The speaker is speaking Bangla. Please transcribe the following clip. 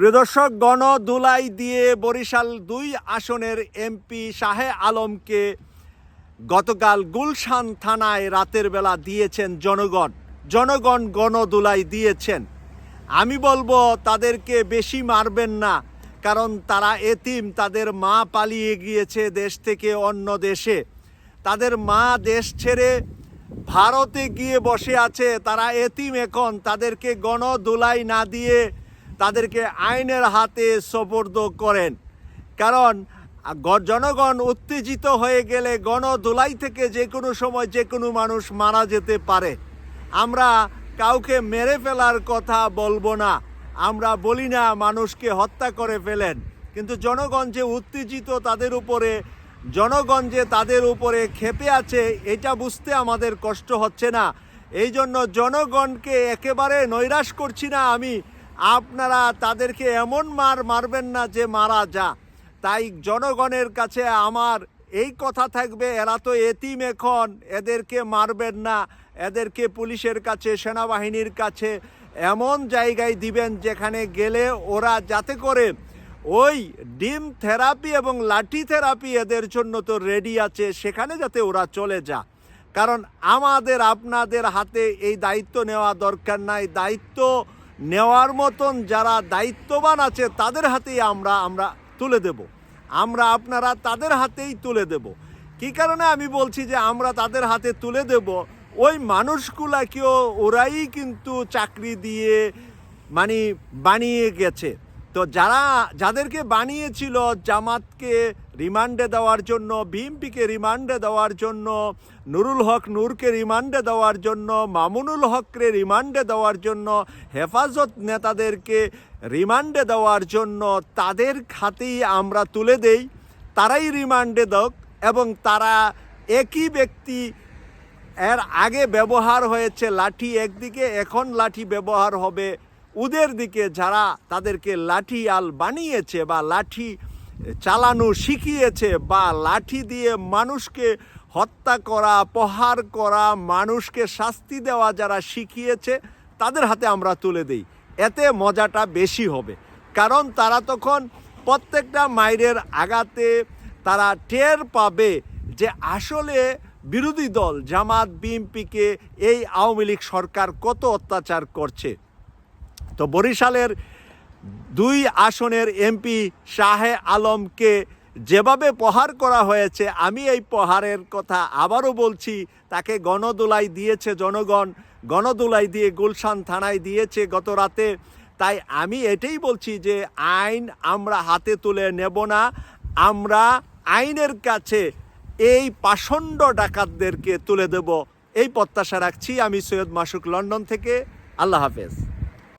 প্রিয় দর্শক গণ দুলাই দিয়ে বরিশাল দুই আসনের এমপি শাহে আলমকে গতকাল গুলশান থানায় রাতের বেলা দিয়েছেন জনগণ। জনগণ গণদুলাই দিয়েছেন। আমি বলব, তাদেরকে বেশি মারবেন না, কারণ তারা এতিম, তাদের মা পালিয়ে গিয়েছে দেশ থেকে অন্য দেশে। তাদের মা দেশ ছেড়ে ভারতে গিয়ে বসে আছে, তারা এতিম এখন, তাদেরকে গণদুলাই না দিয়ে তাদেরকে আইনের হাতে সোপর্দ করেন। কারণ জনগণ উত্তেজিত হয়ে গেলে গণদোলাই থেকে যে কোনো সময় যে কোনো মানুষ মারা যেতে পারে। আমরা কাউকে মেরে ফেলার কথা বলব না। আমরা বলি না মানুষকে হত্যা করে ফেলেন। কিন্তু জনগণ যে উত্তেজিত তাদের উপরে, জনগণ যে তাদের উপরে ক্ষেপে আছে, এটা বুঝতে আমাদের কষ্ট হচ্ছে না। এই জন্য জনগণকে একেবারে নৈরাশ করছি না আমি। আপনারা তাদেরকে এমন মার মারবেন না যে মারা যা। তাই জনগণের কাছে আমার এই কথা থাকবে, এরা তো এতিম এখন, এদেরকে মারবেন না। এদেরকে পুলিশের কাছে, সেনাবাহিনীর কাছে এমন জায়গায় দিবেন যেখানে গেলে ওরা যাতে করে ওই ডিম থেরাপি এবং লাঠি থেরাপি এদের জন্য তো রেডি আছে, সেখানে যাতে ওরা চলে যা। কারণ আমাদের, আপনাদের হাতে এই দায়িত্ব নেওয়া দরকার নাই। দায়িত্ব নেওয়ার মতন যারা দায়িত্ববান আছে, তাদের হাতেই আমরা আমরা তুলে দেব। আমরা আপনারা তাদের হাতেই তুলে দেব। কি কারণে আমি বলছি যে আমরা তাদের হাতে তুলে দেব? ওই মানুষগুলাকেও ওরাই কিন্তু চাকরি দিয়ে মানে বানিয়ে গেছে। তো যারা, যাদেরকে বানিয়েছিল জামাতকে রিমান্ডে দেওয়ার জন্য বিএমপিকে রিমান্ডে দেওয়ার জন্য, নুরুল হক নূরকে রিমান্ডে দেওয়ার জন্য, মামুনুল হককে রিমান্ডে দেওয়ার জন্য, হেফাজত নেতাদেরকে রিমান্ডে দেওয়ার জন্য তাদের খাতেই আমরা তুলে দেই, তারাই রিমান্ডে দক এবং তারা একই ব্যক্তি এর আগে ব্যবহার হয়েছে, লাঠি একদিকে, এখন লাঠি ব্যবহার হবে ওদের দিকে যারা তাদেরকে লাঠি আল বানিয়েছে বা লাঠি চালানো শিখিয়েছে বা লাঠি দিয়ে মানুষকে হত্যা করা, প্রহার করা, মানুষকে শাস্তি দেওয়া যারা শিখিয়েছে, তাদের হাতে আমরা তুলে দিই। এতে মজাটা বেশি হবে। কারণ তারা তখন প্রত্যেকটা মাইরের আঘাতে তারা টের পাবে যে আসলে বিরোধী দল, জামাত, বিএনপিকে এই আওয়ামী লীগ সরকার কত অত্যাচার করছে। তো বরিশালের দুই আসনের এমপি শাহে আলমকে যেভাবে প্রহার করা হয়েছে, আমি এই প্রহারের কথা আবারও বলছি, তাকে গণদোলাই দিয়েছে জনগণ, গণদোলাই দিয়ে গুলশান থানায় দিয়েছে গত রাতে। তাই আমি এটাই বলছি যে আইন আমরা হাতে তুলে নেব না, আমরা আইনের কাছে এই পাষণ্ড ডাকাতদেরকে তুলে দেব। এই প্রত্যাশা রাখছি আমি সৈয়দ মাসুক লন্ডন থেকে। আল্লাহ হাফেজ।